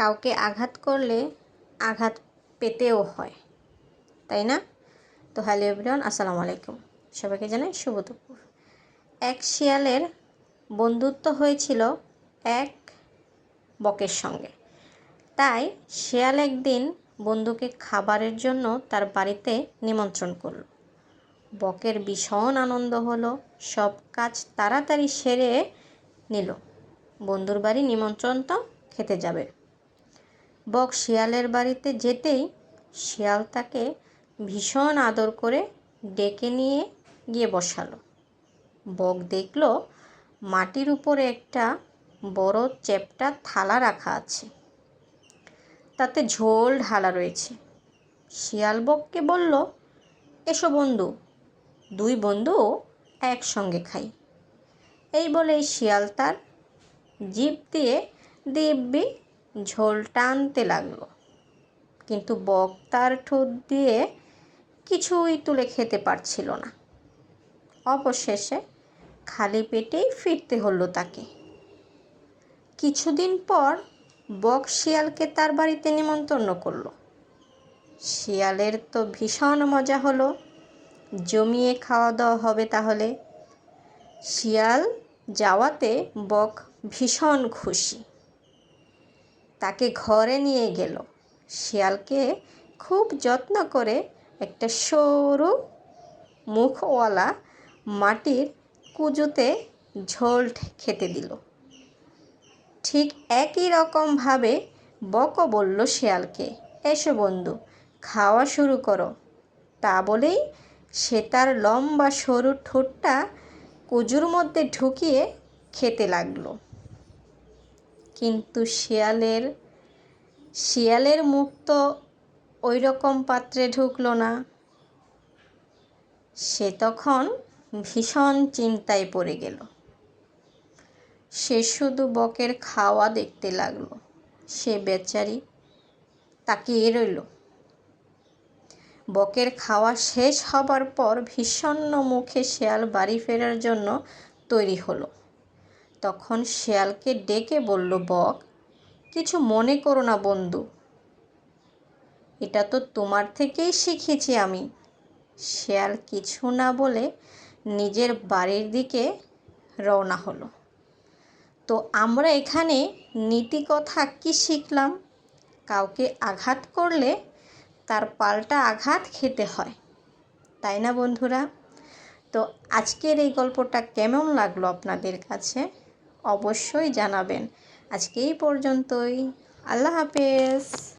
কাউকে আঘাত করলে আঘাত পেতেও হয়, তাই না? তো হ্যালো এভরিওয়ান, আসসালামু আলাইকুম। সবাইকে জানাই শুভ দুপুর। এক শিয়ালের বন্ধুত্ব হয়েছিল এক বকের সঙ্গে। তাই শিয়াল একদিন বন্ধুকে খাবারের জন্য তার বাড়িতে নিমন্ত্রণ করল। বকের ভীষণ আনন্দ হলো, সব কাজ তাড়াতাড়ি সেরে নিল। বন্ধুর বাড়ি নিমন্ত্রণ তো খেতে যাবে। বক শিয়ালের বাড়িতে যেতেই শিয়াল তাকে ভীষণ আদর করে ডেকে নিয়ে গিয়ে বসালো। বক দেখল মাটির উপরে একটা বড় চ্যাপ্টা থালা রাখা আছে। তাতে ঝোল ঢালা রয়েছে। শিয়াল বককে বলল, এসো বন্ধু, দুই বন্ধু একসঙ্গে খাই। এই বলে শিয়াল তার জিপ দিয়ে দিব্যি ঝোল টানতে লাগল। কিন্তু বক তার ঠোঁট দিয়ে কিছুই তুলে খেতে পারছিল না। অবশেষে খালি পেটেই ফিরতে হলো তাকে। কিছুদিন পর বক শিয়ালকে তার বাড়িতে নিমন্ত্রণ করল। শিয়ালের তো ভীষণ মজা হলো। জমিয়ে খাওয়া দাওয়া হবে তাহলে। শিয়াল যাওয়াতে বক ভীষণ খুশি। তাকে ঘরে নিয়ে গেল। শিয়ালকে খুব যত্ন করে একটা সরু মুখওয়ালা মাটির কুজুতে ঝোল খেতে দিল। ঠিক একই রকমভাবে বকও বলল শিয়ালকে, এসো বন্ধু, খাওয়া শুরু করো। তা বলেই সে তার লম্বা সরু ঠোঁটটা কুজুর মধ্যে ঢুকিয়ে খেতে লাগল। কিন্তু শিয়ালের শিয়ালের মুখ তো ওই রকম পাত্রে ঢুকলো না। সে তখন ভীষণ চিন্তায় পড়ে গেল। সে শুধু বকের খাওয়া দেখতে লাগল। সে বেচারি তাকিয়ে রইল। বকের খাওয়া শেষ হবার পর ভীষণ মুখে শেয়াল বাড়ি ফেরার জন্য তৈরি হলো। তখন শেয়ালকে ডেকে বলল, বক, কিছু মনে করো না বন্ধু। এটা তো তোমার থেকেই শিখেছি আমি। শেয়াল কিছু না বলে নিজের বাড়ির দিকে রওনা হলো। তো আমরা এখানে নীতি কথা কী শিখলাম? কাউকে আঘাত করলে তার পাল্টা আঘাত খেতে হয়, তাই না বন্ধুরা? তো আজকের এই গল্পটা কেমন লাগল আপনাদের কাছে? অবশ্যই জানাবেন। আজকে এই পর্যন্তই। আল্লাহ হাফেজ।